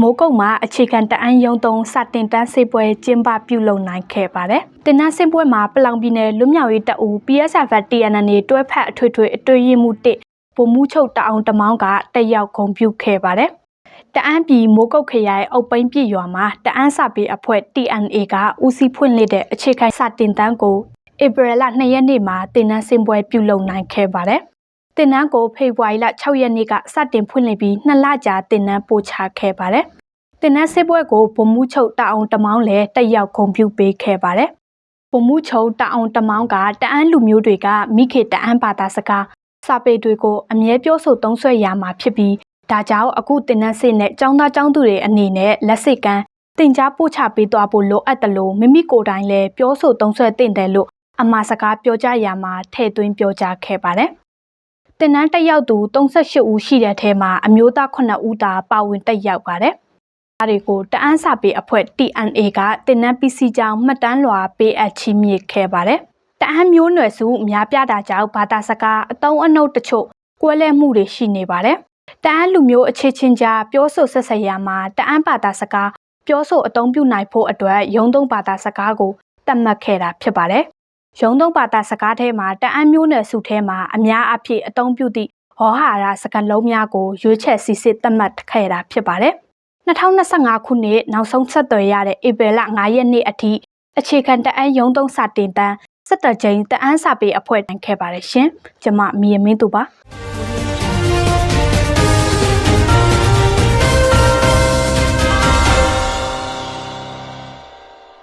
မိုးကုတ်မှာအခြေခံတအန်းယုံသုံးစတင်တန်းစေပွဲကျင်းပပြုလုပ်နိုင်ခဲ့ပါတယ်။တင်နန်းစင်ပွဲမှာပလောင်ပြည်နယ်လွတ်မြောက်ရေးတပ်ဦး PSF TNN တွဲဖက်အထွေထွေအတွေ့အမှုတစ်ပုံမှုချုပ်တအောင်တမောင်းကတက်ရောက်ဂုဏ်ပြုခဲ့ပါတယ်။ တအန်းပြည်မိုးကုတ်ခရိုင်အုပ်ပိန်းပြည်ရွာမှာတအန်းစာပေအဖွဲ့ TNA ကဦးစီးဖွင့်လှစ်တဲ့အခြေခံစတင်တန်းကိုဧပြီလ2ရက်နေ့မှာတင်နန်းစင်ပွဲပြုလုပ်နိုင်ခဲ့ပါတယ်။တင်နန်းကိုဖေဖော်ဝါရီလ6ရက်နေ့ကစတင်ဖွင့်လှစ်ပြီးနှစ်လကြာတင်နန်းပို့ချခဲ့ပါတယ်။တင်နန်းစစ်ပွဲကိုဗမှုချုပ်တအောင်တမောင်းလည်းတက်ရောက်ဂုဏ်ပြုပေးခဲ့ပါတယ်။ဗမှုချုပ်တအောင်တမောင်းကတအန်းလူမျိုးတွေကမိခေတအန်းဘာသာစကားစာပေတွေကိုအမြဲပြောဆိုသုံးဆွဲရမှာဖြစ်ပြီး ဒါကြောင့်အခုတင်နန်းစစ်နဲ့ចောင်းသားចောင်းသူတွေအနေနဲ့လက်စစ်ကမ်းတင် जा ပို့ချပေးသွားဖို့လိုအပ်တယ်လို့မိမိကိုယ်တိုင်လည်းပြောဆိုသုံးဆွဲတင်တယ်လို့အမှားစကားပြောကြရမှာထည့်သွင်းပြောကြားခဲ့ပါတယ်။ တင်နန်းတက်ရောက်သူ38ဦးရှိတဲ့ထဲမှာအမျိုးသား9ဦးသာပါဝင်တက်ရောက်ပါတယ်။ဒါတွေကိုတအန်းစာပေအဖွဲ့ TNA ကတင်နန်း PC ကြောင်းမှတ်တမ်းလွှာပေးအပ်ချီးမြှင့်ခဲ့ပါတယ်။တအန်းမျိုးနွယ်စုများပြားတာကြောင့်ဘာသာစကားအတုံးအနှုတ်တချို့ကွဲလဲမှုတွေရှိနေပါတယ်။ တအန်းလူမျိုးအခြေချင်းကြားပြောဆိုဆက်ဆက်ရမှာတအန်းဘာသာစကားပြောဆိုအသုံးပြုနိုင်ဖို့အတွက်ရုံးသုံးဘာသာစကားကိုသတ်မှတ်ခဲ့တာဖြစ်ပါတယ်။ရုံးသုံးဘာသာစကားထဲမှာတအန်းမျိုးနွယ်စုထဲမှာအများအပြည့်အသုံးပြုသည့်ဟောဟာရစကားလုံးများကိုရွေးချယ်စီစစ်သတ်မှတ်ခဲ့တာဖြစ်ပါတယ်။2025ခုနှစ်နောက်ဆုံးဆက်သွယ်ရတဲ့ဧပြီလ9ရက်နေ့အထိအခြေခံတအန်းရုံးသုံးစာတင်တန်း17ကြိမ်တအန်းစာပေအဖွဲ့နိုင်ခဲ့ပါတယ်ရှင်။ကျွန်မမီယမင်းသူပါ။